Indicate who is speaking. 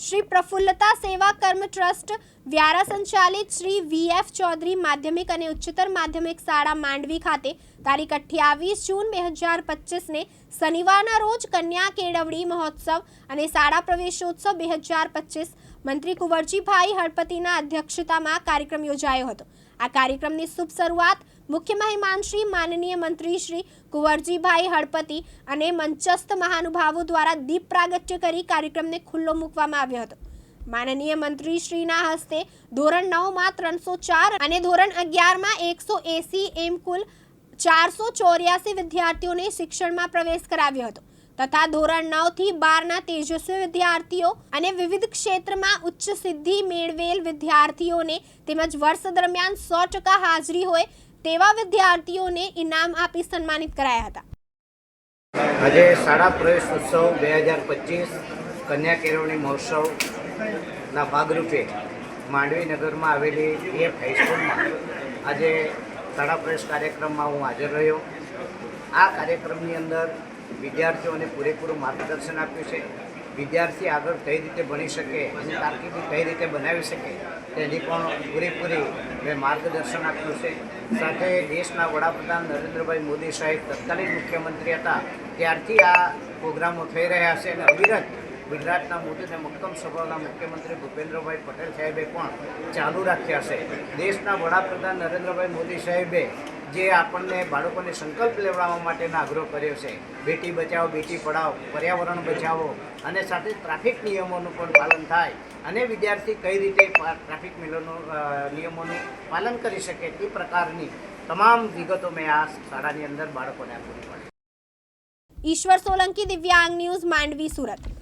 Speaker 1: શ્રી પ્રફુલ્લતા સેવા કર્મ ટ્રસ્ટ વ્યારા સંચાલિત શ્રી વીએફ ચૌધરી માધ્યમિક અને ઉચ્ચતર માધ્યમિક શાળા માંડવી ખાતે તારીખ અઠ્યાવીસ જૂન બે હજાર પચીસને શનિવારના રોજ કન્યા કેળવણી મહોત્સવ અને શાળા પ્રવેશોત્સવ બે હજાર પચીસ મંત્રી કુંવરજીભાઈ હળપતિના અધ્યક્ષતામાં કાર્યક્રમ યોજાયો હતો. આ કાર્યક્રમની શુભ શરૂઆત મુખ્ય મહેમાન શ્રી માનનીય મંત્રી શ્રી કુંવરજીભાઈ હળપતિ અને મંચસ્થ મહાનુભાવો દ્વારા દીપ પ્રાગટ્ય કરી કાર્યક્રમને ખુલ્લો મૂકવામાં આવ્યો હતો. માનનીય મંત્રી શ્રીના હસ્તે ધોરણ નવમાં ત્રણસો ચાર અને ધોરણ અગિયારમાં એકસો એસી એમ કુલ ચારસો ચોર્યાસી વિદ્યાર્થીઓને શિક્ષણમાં પ્રવેશ કરાવ્યો હતો. તથા ધોરણ નવથી બારના તેજસ્વી વિદ્યાર્થીઓ અને વિવિધ ક્ષેત્રમાં ઉચ્ચ સિદ્ધિ મેળવેલ વિદ્યાર્થીઓને તેમજ વર્ષ દરમિયાન સો ટકા હાજરી હોય તેવા વિદ્યાર્થીઓને ઇનામ આપી સન્માનિત કરાયા હતા.
Speaker 2: આજે શાળા પ્રવેશ ઉત્સવ બે હજાર પચીસ કન્યા કેળવણી મહોત્સવના ભાગરૂપે માંડવી નગરમાં આવેલી એફ હાઈસ્કૂલમાં આજે શાળા પ્રવેશ કાર્યક્રમમાં હું હાજર રહ્યો. આ કાર્યક્રમની અંદર વિદ્યાર્થીઓને પૂરેપૂરું માર્ગદર્શન આપ્યું છે. વિદ્યાર્થી આગળ કઈ રીતે ભણી શકે અને કારકિર્દી કઈ રીતે બનાવી શકે, તેની પણ પૂરેપૂરી મેં માર્ગદર્શન આપ્યું છે. સાથે દેશના વડાપ્રધાન નરેન્દ્રભાઈ મોદી સાહેબ તત્કાલીન મુખ્યમંત્રી હતા. ત્યારથી આ પ્રોગ્રામો થઈ રહ્યા છે અને અવિરત ગુજરાતના મોટી અને મક્કમ સ્વભાવના મુખ્યમંત્રી ભૂપેન્દ્રભાઈ પટેલ સાહેબે પણ ચાલુ રાખ્યા છે. દેશના વડાપ્રધાન નરેન્દ્રભાઈ મોદી સાહેબે જે આપણને બાળકોને સંકલ્પ લેવડાવવા માટેનો આગ્રહ કર્યો છે, બેટી બચાવો, બેટી પઢાવો પર્યાવરણ બચાવો અને સાથે ટ્રાફિક નિયમોનું પણ પાલન થાય અને વિદ્યાર્થી કઈ રીતે ટ્રાફિક નિયમોનું નિયમોનું પાલન કરી શકે તે પ્રકારની તમામ વિગતો મેં આ શાળાની અંદર બાળકોને પૂરી પાડી
Speaker 1: ઈશ્વર સોલંકી દિવ્યાંગ ન્યૂઝ માંડવી, સુરત.